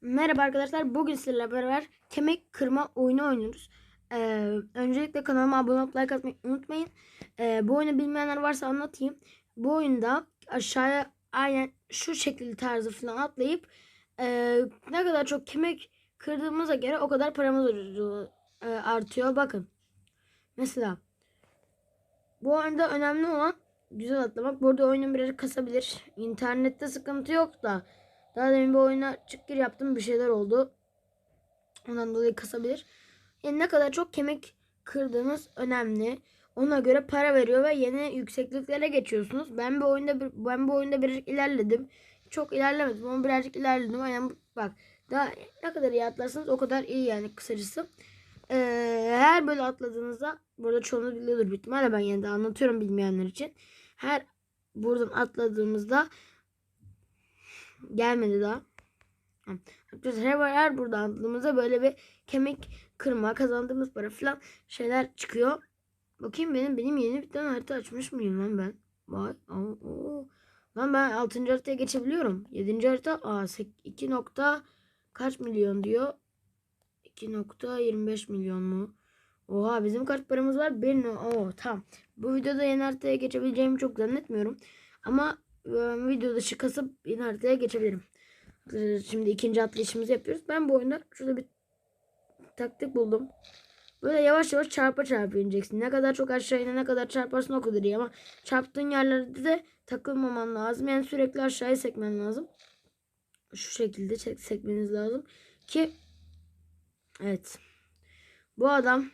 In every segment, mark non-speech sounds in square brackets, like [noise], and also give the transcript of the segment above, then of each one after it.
Merhaba arkadaşlar. Bugün sizlerle beraber kemik kırma oyunu oynuyoruz. Ee, öncelikle kanalıma abone olup like atmayı unutmayın. Ee, bu oyunu bilmeyenler varsa anlatayım. Bu oyunda aşağıya aynen şu şekilde tarzı falan atlayıp e, ne kadar çok kemik kırdığımıza göre o kadar paramız e, artıyor. Bakın. Mesela bu oyunda önemli olan güzel atlamak. Burada oyunun biraz kasabilir. İnternette sıkıntı yok da daha demin bir oyuna çık gir yaptım bir şeyler oldu. Ondan dolayı kasabilir. Yani ne kadar çok kemik kırdığınız önemli. Ona göre para veriyor ve yeni yüksekliklere geçiyorsunuz. Ben bu oyunda ben bu oyunda birazcık ilerledim. Çok ilerlemedim ama birazcık ilerledim. Yani bak daha ne kadar iyi atlarsanız o kadar iyi yani kısacası. Ee, her böyle atladığınızda burada çoğunuz biliyordur büyük ihtimalle ben yine de anlatıyorum bilmeyenler için. Her buradan atladığımızda gelmedi daha. Arkadaşlar her, her burada atladığımızda böyle bir kemik kırma kazandığımız para falan şeyler çıkıyor. Bakayım benim benim yeni bir tane harita açmış mıyım lan ben? Vay. Oo, oo. Lan ben 6. haritaya geçebiliyorum. 7. harita aa, sek- 2 nokta kaç milyon diyor. 2.25 milyon mu? Oha bizim kaç paramız var? 1 no Oo tamam. Bu videoda yeni haritaya geçebileceğimi çok zannetmiyorum. Ama video dışı kasıp yeni haritaya geçebilirim. Ee, Şimdi ikinci atlayışımızı yapıyoruz. Ben bu oyunda şurada bir taktik buldum. Böyle yavaş yavaş çarpa çarpa ineceksin. Ne kadar çok aşağı ine ne kadar çarparsın o kadar iyi ama çarptığın yerlerde de takılmaman lazım. Yani sürekli aşağıya sekmen lazım. Şu şekilde çek- sekmeniz lazım ki evet. Bu adam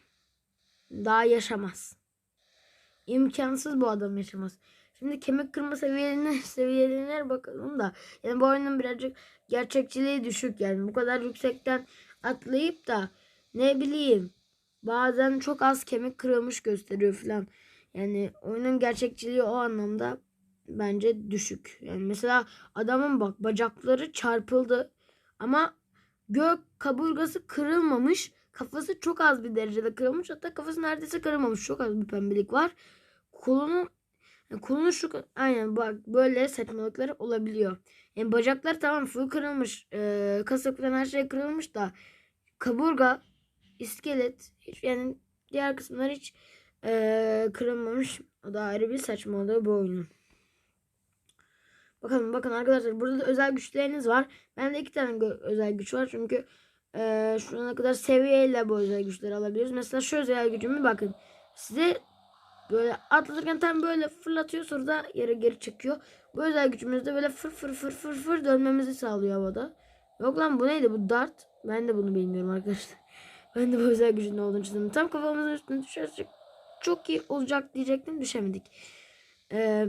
daha yaşamaz. İmkansız bu adam yaşamaz. Şimdi kemik kırma seviyelerine [laughs] seviyelerine bakalım da yani bu oyunun birazcık gerçekçiliği düşük yani bu kadar yüksekten atlayıp da ne bileyim bazen çok az kemik kırılmış gösteriyor falan. Yani oyunun gerçekçiliği o anlamda bence düşük. Yani mesela adamın bak bacakları çarpıldı ama gök kaburgası kırılmamış. Kafası çok az bir derecede kırılmış. Hatta kafası neredeyse kırılmamış. Çok az bir pembelik var. Kolunu kolunu şu aynen bak böyle saçmalıkları olabiliyor. Yani bacaklar tamam full kırılmış. Ee, kasık her şey kırılmış da kaburga, iskelet yani diğer kısımlar hiç ee, kırılmamış. O da ayrı bir saçmalığı bu oyunun. Bakalım bakın arkadaşlar burada da özel güçleriniz var. Bende iki tane özel güç var. Çünkü ee, şu ana kadar seviyeyle bu özel güçleri alabiliyoruz. Mesela şu özel gücümü bakın. Size böyle atlarken tam böyle fırlatıyor sonra da yere geri çekiyor. Bu özel gücümüzde böyle fır fır fır fır fır dönmemizi sağlıyor havada. Yok lan bu neydi bu dart? Ben de bunu bilmiyorum arkadaşlar. [laughs] Ben de bu özel gücün ne olduğunu çözdüm. Tam kafamızın üstüne düşersek çok iyi olacak diyecektim düşemedik. Ee,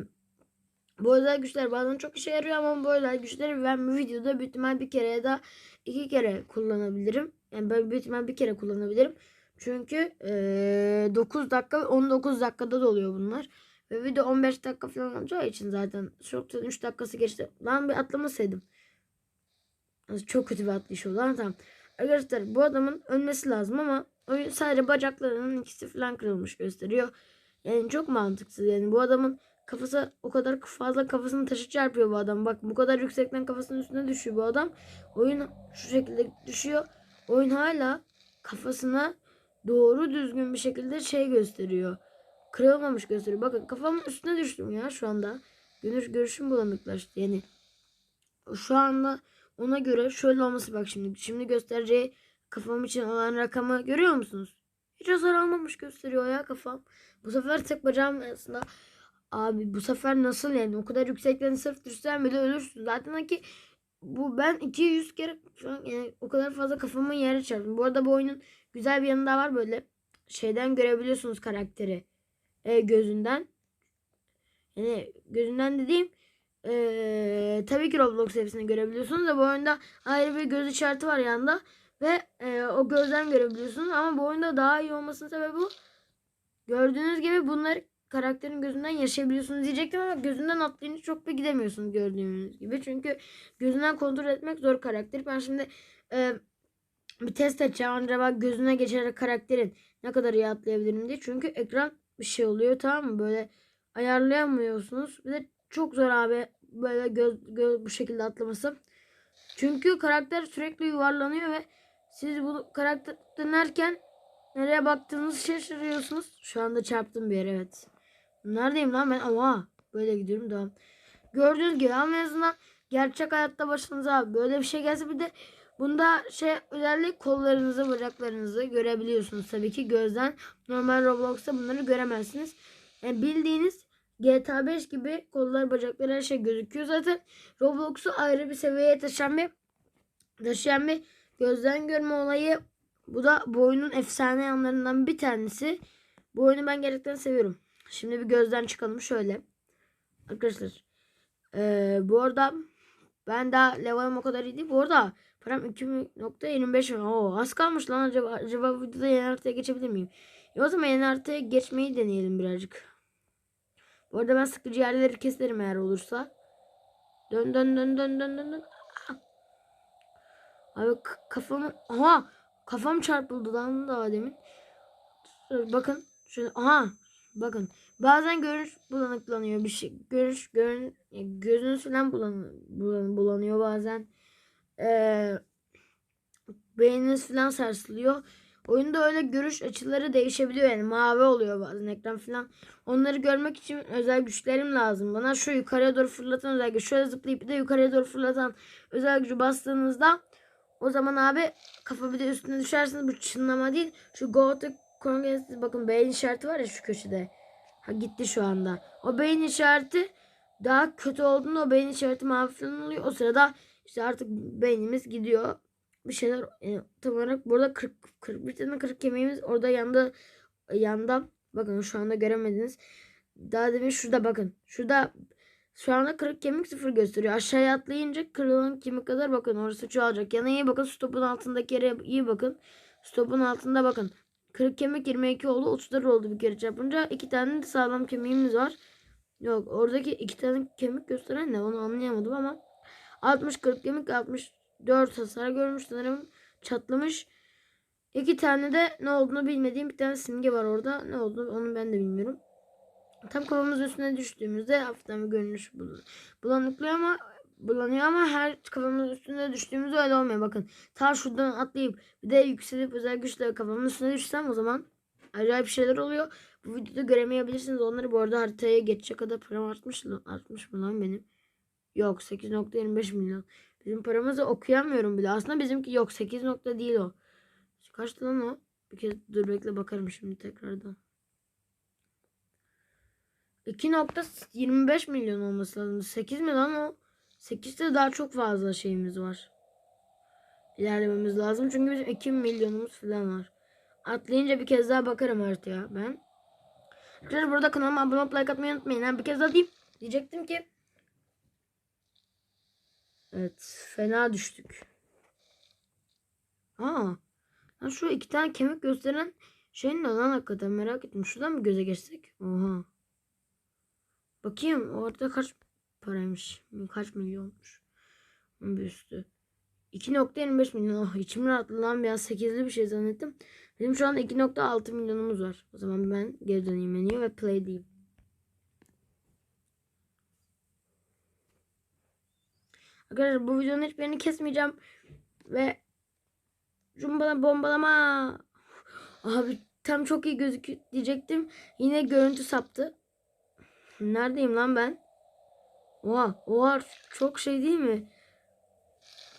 bu özel güçler bazen çok işe yarıyor ama bu özel güçleri ben videoda büyük ihtimal bir kere ya da iki kere kullanabilirim. Yani ben büyük ihtimal bir kere kullanabilirim. Çünkü eee 9 dakika ve 19 dakikada doluyor bunlar. Ve video 15 dakika falan olacağı için zaten çoktan 3 dakikası geçti. Ben bir atlamasaydım. Çok kötü bir atlayış oldu ama tamam. Arkadaşlar bu adamın ölmesi lazım ama oyun sadece bacaklarının ikisi falan kırılmış gösteriyor. Yani çok mantıksız yani bu adamın kafası o kadar fazla kafasını taşı çarpıyor bu adam. Bak bu kadar yüksekten kafasının üstüne düşüyor bu adam. Oyun şu şekilde düşüyor. Oyun hala kafasına doğru düzgün bir şekilde şey gösteriyor. Kırılmamış gösteriyor. Bakın kafamın üstüne düştüm ya şu anda. Görüş, görüşüm bulanıklaştı. Yani şu anda ona göre şöyle olması bak şimdi. Şimdi göstereceği kafam için olan rakamı görüyor musunuz? Hiç hasar almamış gösteriyor ya kafam. Bu sefer tek bacağım arasında. Abi bu sefer nasıl yani o kadar yüksekten sırf düşsen bile ölürsün. Zaten ki bu ben 200 kere yani o kadar fazla kafamın yere çarptım. Bu arada bu oyunun güzel bir yanı daha var böyle şeyden görebiliyorsunuz karakteri e, gözünden. Yani gözünden dediğim e, tabii ki Roblox hepsini görebiliyorsunuz da bu oyunda ayrı bir göz işareti var yanında ve e, o gözden görebiliyorsunuz ama bu oyunda daha iyi olmasının sebebi bu. Gördüğünüz gibi bunları karakterin gözünden yaşayabiliyorsunuz diyecektim ama gözünden atlayınca çok da gidemiyorsunuz gördüğünüz gibi. Çünkü gözünden kontrol etmek zor karakteri. Ben şimdi e, bir test edeceğim. Acaba gözüne geçerek karakterin ne kadar iyi atlayabilirim diye. Çünkü ekran bir şey oluyor tamam mı? Böyle ayarlayamıyorsunuz. Bir de çok zor abi böyle göz, göz bu şekilde atlaması. Çünkü karakter sürekli yuvarlanıyor ve siz bu karakter dönerken nereye baktığınızı şaşırıyorsunuz. Şu anda çarptım bir yere evet. Neredeyim lan ben? Ama böyle gidiyorum devam. Gördüğünüz gibi ama en azından gerçek hayatta başınıza böyle bir şey gelse bir de bunda şey özellik kollarınızı bacaklarınızı görebiliyorsunuz tabii ki gözden. Normal Roblox'ta bunları göremezsiniz. Yani bildiğiniz GTA 5 gibi kollar bacakları her şey gözüküyor zaten. Roblox'u ayrı bir seviyeye taşıyan bir taşıyan bir gözden görme olayı. Bu da bu oyunun efsane yanlarından bir tanesi. Bu oyunu ben gerçekten seviyorum. Şimdi bir gözden çıkalım şöyle. Arkadaşlar ee, bu arada ben daha level'ım o kadar iyi değil. Bu arada param 2.25 Oo, az kalmış lan acaba, acaba bu videoda yeni haritaya geçebilir miyim? E o zaman yeni haritaya geçmeyi deneyelim birazcık. Bu arada ben sıkıcı yerleri keserim eğer olursa. Dön dön dön dön dön dön. dön. Abi kafamı aha kafam çarpıldı lan daha demin. Bakın şöyle aha bakın bazen görüş bulanıklanıyor bir şey görüş görün gözünüz falan bulan, bulan, bulanıyor bazen ee, beyniniz falan sarsılıyor. Oyunda öyle görüş açıları değişebiliyor yani mavi oluyor bazen ekran falan. Onları görmek için özel güçlerim lazım. Bana şu yukarıya doğru fırlatan özel güç. Şöyle zıplayıp de yukarıya doğru fırlatan özel gücü bastığınızda o zaman abi kafa bir de üstüne düşersiniz. Bu çınlama değil. Şu Go to Congress bakın beyin işareti var ya şu köşede. Ha gitti şu anda. O beyin işareti daha kötü olduğunda o beyin işareti mavi falan oluyor. O sırada işte artık beynimiz gidiyor bir şeyler yani tam olarak burada 40 41 tane 40 kemiğimiz orada yanda yanda bakın şu anda göremediniz. Daha demin şurada bakın. Şurada şu anda kırık kemik sıfır gösteriyor. Aşağıya atlayınca kırılan kemik kadar bakın orası çoğalacak. Yana iyi bakın stopun altındaki yere iyi bakın. Stopun altında bakın. Kırık kemik 22 oldu. 34 oldu bir kere çarpınca. iki tane de sağlam kemiğimiz var. Yok oradaki iki tane kemik gösteren ne onu anlayamadım ama 60 40 kemik 60 4 hasar görmüş sanırım. Çatlamış. İki tane de ne olduğunu bilmediğim bir tane simge var orada. Ne oldu onu ben de bilmiyorum. Tam kafamız üstüne düştüğümüzde hafiften bir görünüş bulanıklıyor ama bulanıyor ama her kafamız üstüne düştüğümüzde öyle olmuyor. Bakın ta şuradan atlayıp bir de yükselip özel güçle kafamın üstüne düşsem o zaman acayip şeyler oluyor. Bu videoda göremeyebilirsiniz. Onları bu arada haritaya geçecek kadar param artmış, artmış mı lan benim? Yok 8.25 milyon. Bizim paramızı okuyamıyorum bile. Aslında bizimki yok. 8 nokta değil o. Kaçtı lan o? Bir kez dur bekle bakarım şimdi tekrardan. 2.25 milyon olması lazım. 8 mi lan o? 8'de daha çok fazla şeyimiz var. İlerlememiz lazım. Çünkü bizim 2 milyonumuz falan var. Atlayınca bir kez daha bakarım haritaya ben. Arkadaşlar burada kanalıma abone olup like atmayı unutmayın. Ha, bir kez daha diyeyim. Diyecektim ki Evet. Fena düştük. Aa. Lan şu iki tane kemik gösteren şey ne lan hakikaten merak ettim. Şuradan mı göze geçsek? Oha. Bakayım orada kaç paraymış. Kaç milyonmuş. Onun bir üstü. 2.25 milyon. Oh, içim rahatladı lan biraz 8'li bir şey zannettim. Benim şu an 2.6 milyonumuz var. O zaman ben geri döneyim menüye ve play diyeyim. Arkadaşlar bu videonun hiçbirini kesmeyeceğim. Ve cumbala bombalama. Abi tam çok iyi gözüküyor diyecektim. Yine görüntü saptı. Neredeyim lan ben? Oha, oha çok şey değil mi?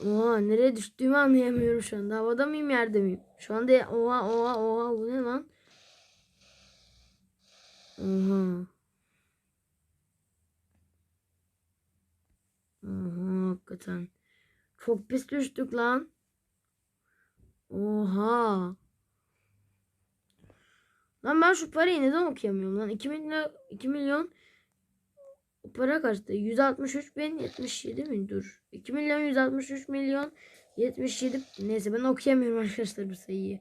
Oha nereye düştüğümü anlayamıyorum şu anda. Havada mıyım yerde miyim? Şu anda oha oha oha bu ne lan? Oha. Hakikaten. Çok pis düştük lan. Oha. Lan ben şu parayı neden okuyamıyorum lan? 2 milyon, 2 milyon o para kaçtı? 163 bin 77 mi? Dur. 2 milyon 163 milyon 77 neyse ben okuyamıyorum [laughs] arkadaşlar bu sayıyı.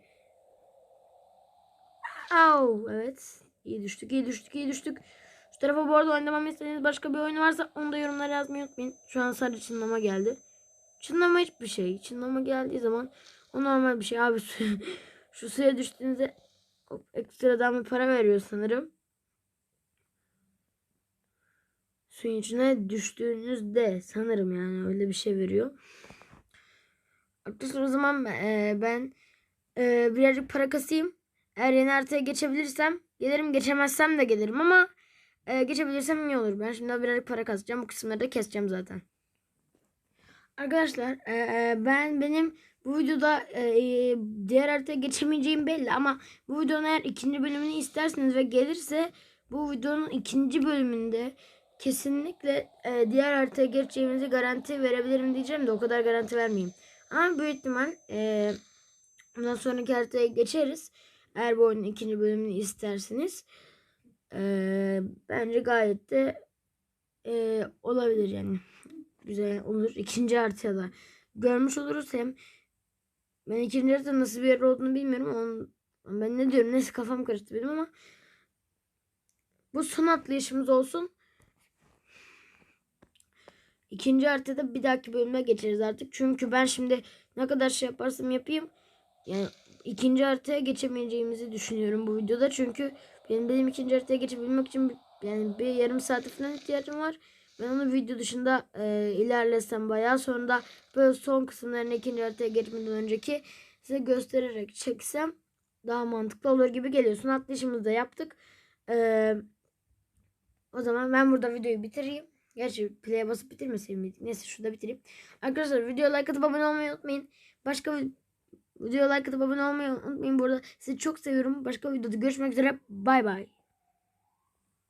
Au evet. İyi düştük iyi düştük iyi düştük. Tarafa bu arada oynamamı istediğiniz başka bir oyun varsa onu da yorumlara yazmayı unutmayın. Şu an sadece çınlama geldi. Çınlama hiçbir şey. Çınlama geldiği zaman o normal bir şey. Abi [laughs] şu suya düştüğünüzde ekstradan bir para veriyor sanırım. Suyun içine düştüğünüzde sanırım yani öyle bir şey veriyor. Arkadaşlar o zaman e, ben e, birazcık para kasayım. Eğer yeni haritaya geçebilirsem gelirim. Geçemezsem de gelirim ama e, geçebilirsem iyi olur. Ben şimdi birazcık para kasacağım. Bu kısımları da keseceğim zaten. Arkadaşlar e, ben benim bu videoda e, diğer haritaya geçemeyeceğim belli ama bu videonun eğer ikinci bölümünü isterseniz ve gelirse bu videonun ikinci bölümünde kesinlikle e, diğer haritaya geçeceğimizi garanti verebilirim diyeceğim de o kadar garanti vermeyeyim. Ama büyük ihtimal e, bundan sonraki haritaya geçeriz. Eğer bu oyunun ikinci bölümünü isterseniz. E, bence gayet de e, olabilir yani. Güzel olur. İkinci haritaya da görmüş oluruz hem ben ikinci harita nasıl bir yer olduğunu bilmiyorum. Onun, ben ne diyorum neyse kafam karıştı benim ama bu son atlayışımız olsun. İkinci haritada bir dahaki bölüme geçeriz artık. Çünkü ben şimdi ne kadar şey yaparsam yapayım yani ikinci haritaya geçemeyeceğimizi düşünüyorum bu videoda. Çünkü benim benim ikinci haritaya geçebilmek için yani bir yarım saate falan ihtiyacım var. Ben onu video dışında e, ilerlesem bayağı sonra da böyle son kısımlarını ikinci haritaya geçmeden önceki size göstererek çeksem daha mantıklı olur gibi geliyor. Son atlayışımızı da yaptık. E, o zaman ben burada videoyu bitireyim. Gerçi play'e basıp bitirmeseydim? Neyse şurada bitireyim. Arkadaşlar videoya like atıp abone olmayı unutmayın. Başka videoya like atıp abone olmayı unutmayın. Bu arada sizi çok seviyorum. Başka videoda görüşmek üzere. Bay bay.